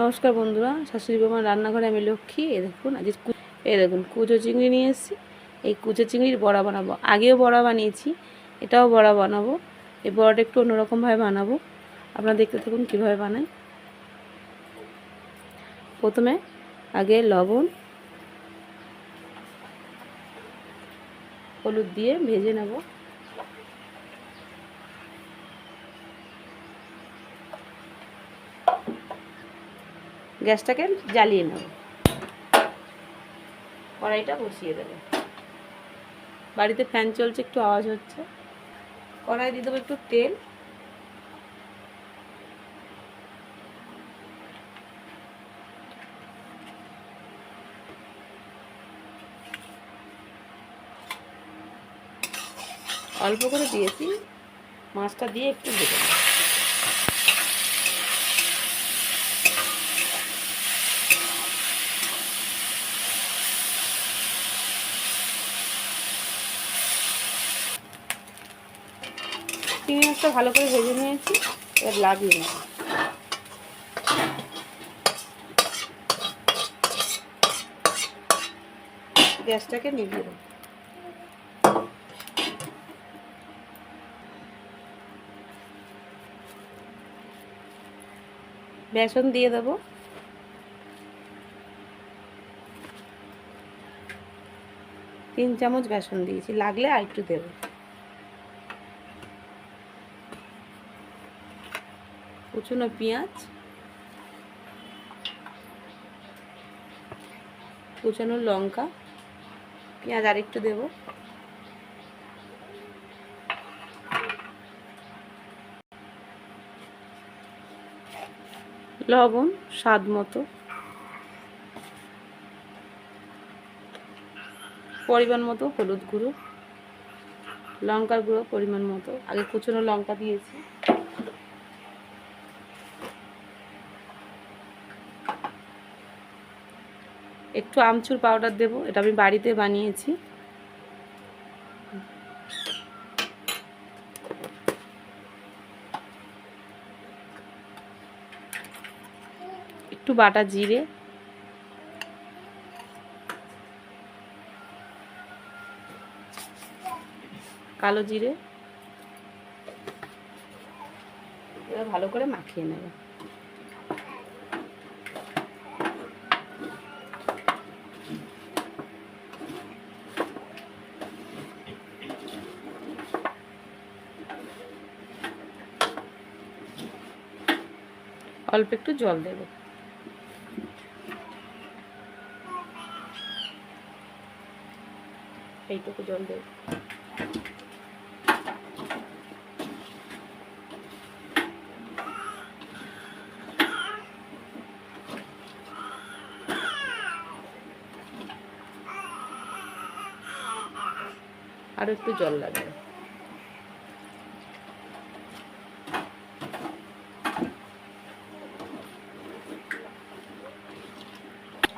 নমস্কার বন্ধুরা, শাশুড়ি বৌমার রান্নাঘরে আমি লক্ষ্মী। এ দেখুন আজ এ দেখুন, কুচো চিংড়ি নিয়ে এসেছি। এই কুচো চিংড়ির বড়া বানাবো। আগেও বড়া বানিয়েছি, এটাও বড়া বানাবো। এই বড়াটা একটু অন্যরকমভাবে বানাবো। আপনারা দেখতে থাকুন কীভাবে বানাই। প্রথমে আগে লবণ, হলুদ দিয়ে ভেজে নেব। গ্যাসটাকে জ্বালিয়ে নেব। কড়াইটা বসিয়ে দেবে। বাড়িতে ফ্যান চলছে, একটু আওয়াজ হচ্ছে। কড়াই দিয়ে দেবো একটু তেল। অল্প করে দিয়েছি, মাছটা দিয়ে একটু ভেজে চিংড়ি মাছটা ভালো করে ভেজে নিয়েছি, এবার লাগিয়ে নেব। গ্যাসটাকে নিভিয়ে দেবো। বেসন দিয়ে দেবো। তিন চামচ বেসন দিয়েছি, লাগলে আর একটু দেবো। কুচুনো পেঁয়াজ। কুচানো লঙ্কা। পেঁয়াজ আর একটু দেবো। লবণ স্বাদ মতো। পরিমাণ মতো হলুদ গুঁড়ো। লঙ্কার গুঁড়ো পরিমাণ মতো। আগে কুচনো লঙ্কা দিয়েছি। একটু আমচুর পাউডার দেব, এটা আমি বাড়িতে বানিয়েছি। একটু বাটা জিরে। কালো জিরে। ভালো করে মাখিয়ে নেবে। অল্প একটু জল দেবো। এইটুকু জল দেবো। আরও একটু জল লাগবে।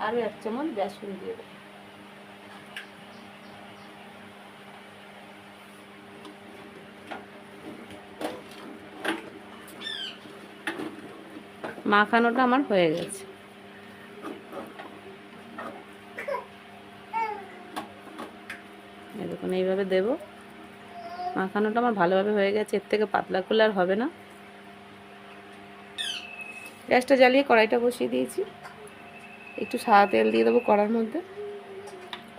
আরও এক চামচ বেসন দিয়ে দেবো। মাখানোটা আমার হয়ে গেছে। এরকম এইভাবে দেব। মাখানোটা আমার ভালোভাবে হয়ে গেছে, এর থেকে পাতলা করলে আর হবে না। গ্যাসটা জ্বালিয়ে কড়াইটা বসিয়ে দিয়েছি। একটু সাদা তেল দিয়ে দেবো কড়ার মধ্যে।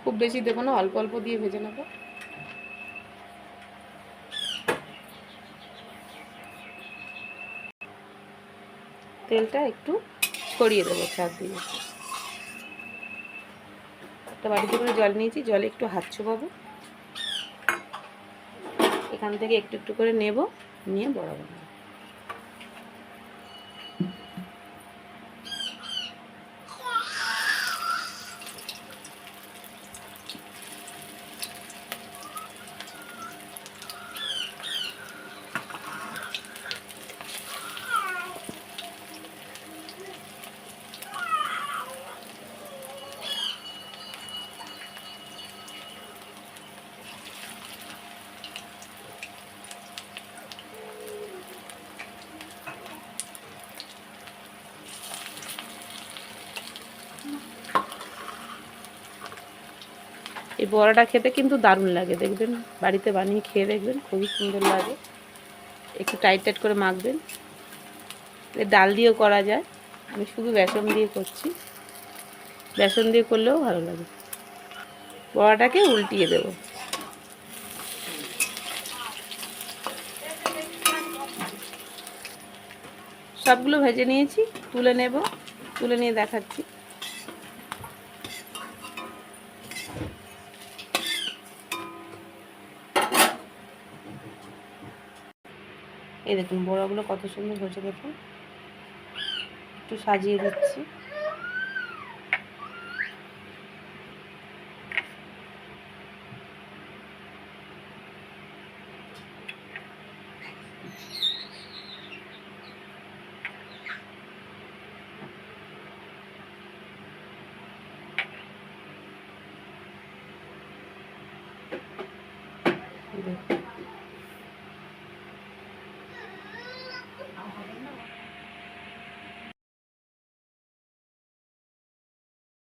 খুব বেশি দেবো না, অল্প অল্প দিয়ে ভেজে নেব। তেলটা একটু ছড়িয়ে দেবো চারদিকে একটা বাড়িতে করে জল নিয়েছি, জলে একটু হাত ছোপাবো এখান থেকে একটু একটু করে নেব, নিয়ে বড় বানাবো। এই বড়াটা খেতে কিন্তু দারুণ লাগে, দেখবেন? বাড়িতে বানিয়ে খেয়ে দেখবেন, খুবই সুন্দর লাগে। একটু টাইট টাইট করে মাখবেন। ডাল দিয়েও করা যায়। আমি শুধু বেসন দিয়ে করছি। বেসন দিয়ে করলেও ভালো লাগে। বড়াটাকে উল্টিয়ে দেবো। সবগুলো ভেজে নিয়েছি, তুলে নেব, তুলে নিয়ে দেখাচ্ছি। এই দেখুন বড়াগুলো কত সুন্দর হয়েছে দেখুন। একটু সাজিয়ে দিচ্ছি। এই দেখুন।